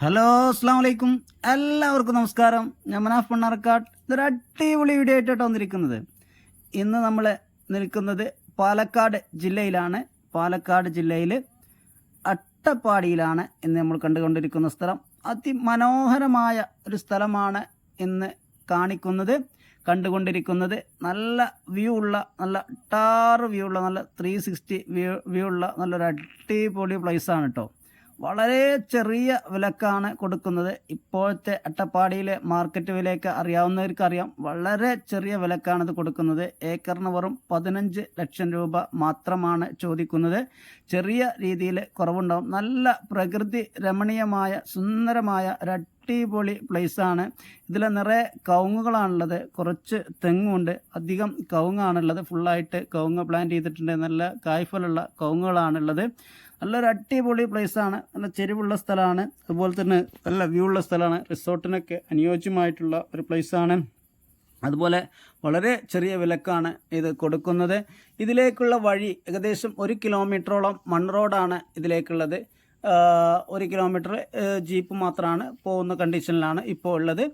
Hello അസ്സാം വലൈക്കും എല്ലാവർക്കും നമസ്കാരം. ഞാൻ മനാഫ് മണ്ണാർക്കാട്. ഇതൊരു അടിപൊളി വീഡിയോ ആയിട്ടാണ് വന്നിരിക്കുന്നത്. ഇന്ന് നമ്മൾ നിൽക്കുന്നത് പാലക്കാട് ജില്ലയിലാണ്. പാലക്കാട് ജില്ലയിൽ അട്ടപ്പാടിയിലാണ് ഇന്ന് നമ്മൾ കണ്ടുകൊണ്ടിരിക്കുന്ന സ്ഥലം. അതിമനോഹരമായ ഒരു സ്ഥലമാണ് ഇന്ന് കാണിക്കുന്നത്. കണ്ടുകൊണ്ടിരിക്കുന്നത് നല്ല വ്യൂ ഉള്ള നല്ല ടാർ വ്യൂ ഉള്ള നല്ല ത്രീ സിക്സ്റ്റി വ്യൂ വ്യൂ ഉള്ള നല്ലൊരു അടിപൊളി പ്ലേസാണ് കേട്ടോ വളരെ ചെറിയ വിലക്കാണ് കൊടുക്കുന്നത്. ഇപ്പോഴത്തെ അട്ടപ്പാടിയിലെ മാർക്കറ്റ് വിലയൊക്കെ അറിയാവുന്നവർക്ക് അറിയാം വളരെ ചെറിയ വിലക്കാണ് ഇത് കൊടുക്കുന്നത്. ഏക്കറിന് വെറും പതിനഞ്ച് ലക്ഷം രൂപ മാത്രമാണ് ചോദിക്കുന്നത്. ചെറിയ രീതിയിൽ കുറവുണ്ടാവും. നല്ല പ്രകൃതി രമണീയമായ സുന്ദരമായ ഒരു അടിപൊളി പ്ലേസാണ് ഇതിൽ നിറയെ കവുങ്ങുകളാണുള്ളത്. കുറച്ച് തെങ്ങുണ്ട്. അധികം കവുങ്ങാണുള്ളത്. ഫുള്ളായിട്ട് കവുങ്ങ് പ്ലാന്റ് ചെയ്തിട്ടുണ്ട്. നല്ല കായ്ഫലുള്ള കവുങ്ങുകളാണുള്ളത്. നല്ലൊരു അടിപൊളി പ്ലേസാണ് നല്ല ചെരിവുള്ള സ്ഥലമാണ്. അതുപോലെ തന്നെ നല്ല വ്യൂ ഉള്ള സ്ഥലമാണ്. റിസോർട്ടിനൊക്കെ അനുയോജ്യമായിട്ടുള്ള ഒരു പ്ലേസാണ് അതുപോലെ വളരെ ചെറിയ വിലക്കാണ് ഇത് കൊടുക്കുന്നത്. ഇതിലേക്കുള്ള വഴി ഏകദേശം ഒരു കിലോമീറ്ററോളം മൺ റോഡാണ് ഇതിലേക്കുള്ളത്. ഒരു കിലോമീറ്റർ ജീപ്പ് മാത്രമാണ് പോകുന്ന കണ്ടീഷനിലാണ് ഇപ്പോൾ ഉള്ളത്.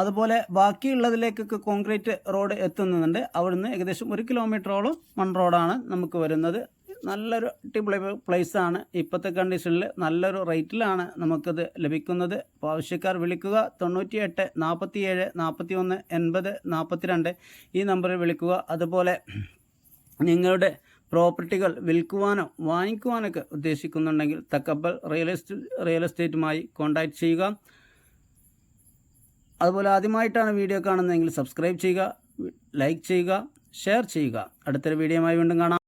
അതുപോലെ ബാക്കിയുള്ളതിലേക്കൊക്കെ കോൺക്രീറ്റ് റോഡ് എത്തുന്നുണ്ട്. അവിടുന്ന് ഏകദേശം ഒരു കിലോമീറ്ററോളം മൺ റോഡാണ് നമുക്ക് വരുന്നത്. നല്ലൊരു അടിപൊളി പ്ലേസ് ആണ്. ഇപ്പോഴത്തെ കണ്ടീഷനിൽ നല്ലൊരു റേറ്റിലാണ് നമുക്കത് ലഭിക്കുന്നത്. അപ്പോൾ ആവശ്യക്കാർ വിളിക്കുക തൊണ്ണൂറ്റി എട്ട് നാൽപ്പത്തി ഒന്ന് എൺപത് നാൽപ്പത്തി രണ്ട് ഈ നമ്പറിൽ വിളിക്കുക. അതുപോലെ നിങ്ങളുടെ പ്രോപ്പർട്ടികൾ വിൽക്കുവാനോ വാങ്ങിക്കുവാനൊക്കെ ഉദ്ദേശിക്കുന്നുണ്ടെങ്കിൽ തക്കബൽ റിയൽ എസ്റ്റേറ്റ് റിയൽ എസ്റ്റേറ്റുമായി കോൺടാക്റ്റ് ചെയ്യുക. അതുപോലെ ആദ്യമായിട്ടാണ് വീഡിയോ കാണുന്നതെങ്കിൽ സബ്സ്ക്രൈബ് ചെയ്യുക ലൈക്ക് ചെയ്യുക ഷെയർ ചെയ്യുക. അടുത്തൊരു വീഡിയോയുമായി വീണ്ടും കാണാം.